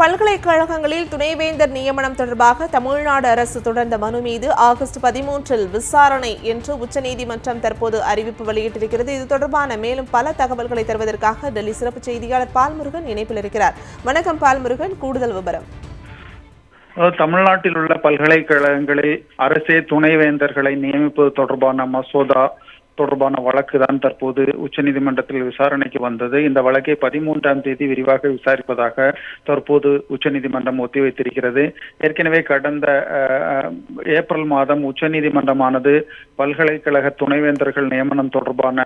பல்கலைக்கழகங்களில் துணைவேந்தர் நியமனம் தொடர்பாக தமிழ்நாடு அரசு தொடர்ந்த மனு மீது ஆகஸ்ட் பதிமூன்றில் விசாரணை என்று உச்சநீதிமன்றம் தற்போது அறிவிப்பு வெளியிட்டிருக்கிறது. இது தொடர்பான மேலும் பல தகவல்களை தருவதற்காக டெல்லி சிறப்பு செய்தியாளர் பால்முருகன் இணைப்பில் இருக்கிறார். வணக்கம் பால்முருகன் கூடுதல் விவரம். தமிழ்நாட்டில் உள்ள பல்கலைக்கழகங்களில் அரசே துணைவேந்தர்களை நியமிப்பது தொடர்பான மசோதா தொடர்பான வழக்கு தான் தற்போது உச்சநீதிமன்றத்தில் விசாரணைக்கு வந்தது. இந்த வழக்கை பதிமூன்றாம் தேதி விரிவாக விசாரிப்பதாக தற்போது உச்சநீதிமன்றம் ஒத்திவைத்திருக்கிறது. ஏற்கனவே கடந்த அஹ், ஏப்ரல் மாதம் உச்சநீதிமன்றமானது பல்கலைக்கழக துணைவேந்தர்கள் நியமனம் தொடர்பான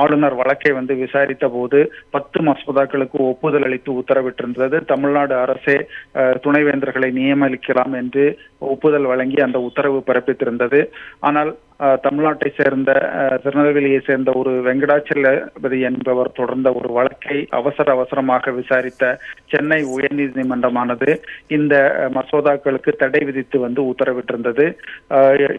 ஆளுநர் வழக்கை வந்து விசாரித்த போது பத்து மசோதாக்களுக்கு ஒப்புதல் அளித்து உத்தரவிட்டிருந்தது. தமிழ்நாடு அரசே துணைவேந்தர்களை நியமிக்கலாம் என்று ஒப்புதல் வழங்கி அந்த உத்தரவு பிறப்பித்திருந்தது. ஆனால் தமிழ்நாட்டை சேர்ந்த திருநெல்வேலியை சேர்ந்த ஒரு வெங்கடாச்சலபதி என்பவர் தொடர்ந்த ஒரு வழக்கை அவசர அவசரமாக விசாரித்த சென்னை உயர்நீதிமன்றமானது இந்த மசோதாக்களுக்கு தடை விதித்து வந்து உத்தரவிட்டிருந்தது.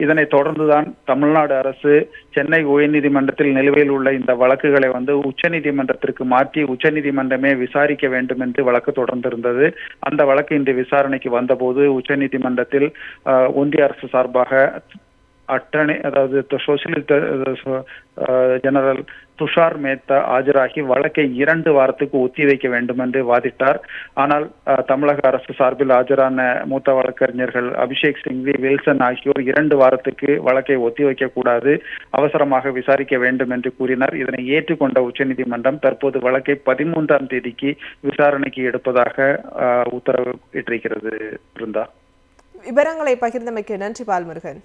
இதனை இதனைத் தொடர்ந்துதான் தமிழ்நாடு அரசு சென்னை உயர்நீதிமன்றத்தில் நிலுவையில் உள்ள இந்த வழக்குகளை வந்து உச்சநீதிமன்றத்திற்கு மாற்றி உச்சநீதிமன்றமே விசாரிக்க வேண்டும் என்று வழக்கு தொடர்ந்திருந்தது. அந்த வழக்கு இன்று விசாரணைக்கு வந்தபோது உச்சநீதிமன்றத்தில் ஒன்றிய அரசு சார்பாக அட்டர்னி அதாவது சோசியலிஸ்ட் ஜெனரல் துஷார் மேத்தா ஆஜராகி வழக்கை இரண்டு வாரத்துக்கு ஒத்திவைக்க வேண்டும் என்று வாதிட்டார். ஆனால் uh, தமிழக அரசு சார்பில் ஆஜரான மூத்த வழக்கறிஞர்கள் அபிஷேக் சிங்வி வில்சன் ஆகியோர் இரண்டு வாரத்துக்கு வழக்கை ஒத்திவைக்க கூடாது அவசரமாக விசாரிக்க வேண்டும் என்று கூறினார். இதனை ஏற்றுக்கொண்ட உச்சநீதிமன்றம் தற்போது வழக்கை பதிமூன்றாம் தேதிக்கு விசாரணைக்கு எடுப்பதாக uh, உத்தரவு இட்டிருக்கிறது. இருந்தா விவரங்களை பகிர்ந்தமைக்கு நன்றி பால்முருகன்.